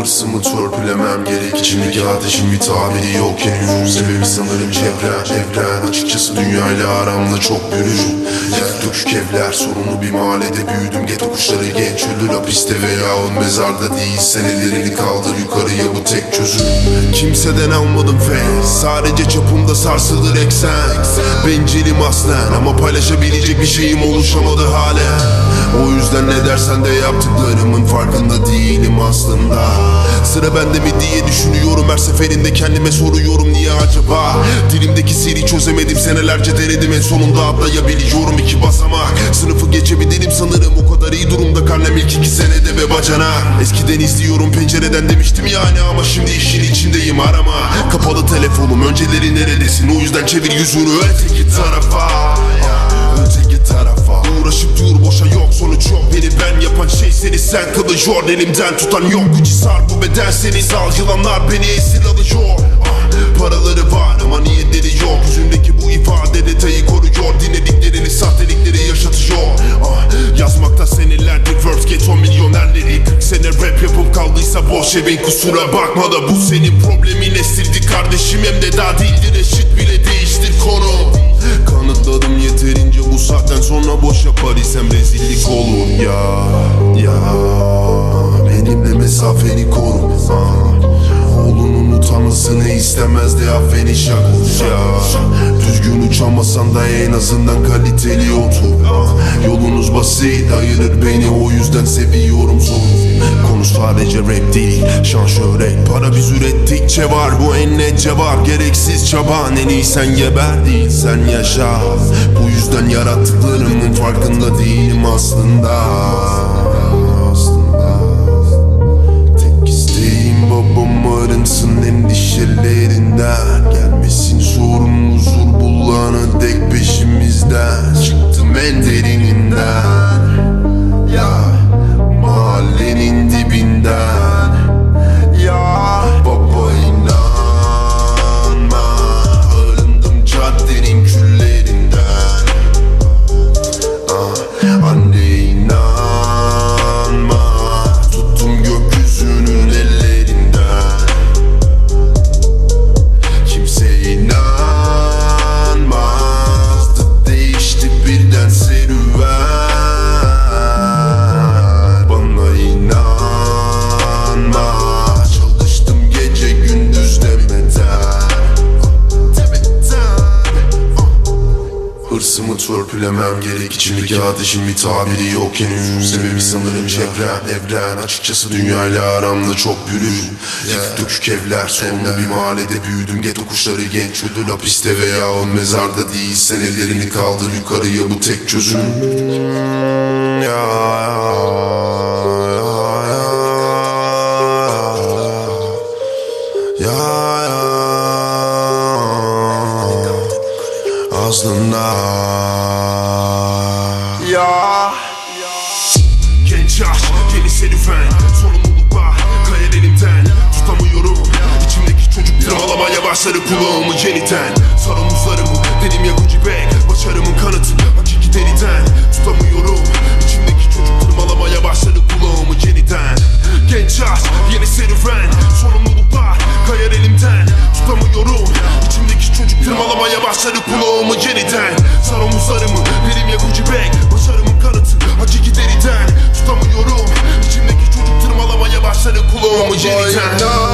Hırsımı törpülemem gerek. İçimdeki ateşin bir tabiri yok henüz. Sebebi sanırım çevren evren Açıkçası dünyayla aramda çok bürür Yak dökük evler sorunlu bir mahallede büyüdüm. Geto kuşları genç ölür hapiste veya on mezarda değil. Senelerini kaldır yukarıya bu tek çözüm. Kimseden almadım feyz Sadece çapımda sarsılır eksen. Bencilim aslen ama paylaşabilecek bir şeyim oluşamadı halen O yüzden ne dersen de yaptıklarımın farkında değilim aslında. Sıra bende mi diye düşünüyorum her seferinde kendime soruyorum niye acaba? Dilimdeki seri çözemedim senelerce denedim en sonunda atlayabiliyorum iki basamak. Sınıfı geçebilirim sanırım o kadar iyi durumda karnem ilk iki senede ve bacana Eskiden izliyorum pencereden demiştim yani ama şimdi işin içindeyim arama. Kapalı telefonum önceleri neredesin o yüzden çevir yüzünü öteki tarafa Beni ben yapan şey seni sen kılıyor Elimden tutan yok. Gücü sar bu beden seni sal Yılanlar beni esir alıyor Ah, Paraları var ama niyetleri yok? Yüzümdeki bu ifade detayı koruyor Dinlediklerini sahtelikleri yaşatıyor. Ah, Yazmakta senelerdir verse get on milyonerleri. 40 sene rap yapıp kaldıysa boş evin kusura bakma da Bu senin problemin. Esirdi kardeşim hem de daha değildir. Eşit bile değiştir konu. Kanıtladım yeterince yapar isem rezillik olur ya Ya benimle mesafeni koru. Oğlunun utanmasını istemez de affeni şakır ya Düzgün uçamasan da en azından kaliteli otur. Yolunuz basit ayırır beni o yüzden seviyorum Konu sadece rap değil Şan şöhret para biz ürettikçe var Bu en net cevap? Gereksiz çaba En iyi sen geber değil sen yaşa. Bu yüzden yarattıklarımın farkında değilim aslında. Aslında. Tek isteğim babam arınsın endişelerinden. Gelmesin Ah, törpülemem gerek İçimdeki ateşin bir tabiri yok henüz Sebebi sanırım çevren evren Açıkçası dünyayla aramda çok bürür Yık dökük evler sorunlu bir mahallede büyüdüm Geto kuşları genç ödül hapiste veya on mezarda değil Senelerini kaldır yukarıya bu tek çözüm ya. Aslında yeni serüven Sorumluluk var kayar elimden Tutamıyorum İçimdeki çocuk tırmalamaya başladı kulağımı yeniden. Sar omuzlarımı dedim ya Gucci bag. Başarımın kanıtı hakiki deriden Tutamıyorum İçimdeki çocuk tırmalamaya başladı kulağımı yeniden. Genç yaş yeni serüven. Sorumluluklar kayar elimden Tutamıyorum İçimdeki çocuk tırmalamaya başladı kulağımı yeniden. Sar omuzlarımı dedim ya Gucci bag hakiki deriden Tutamıyorum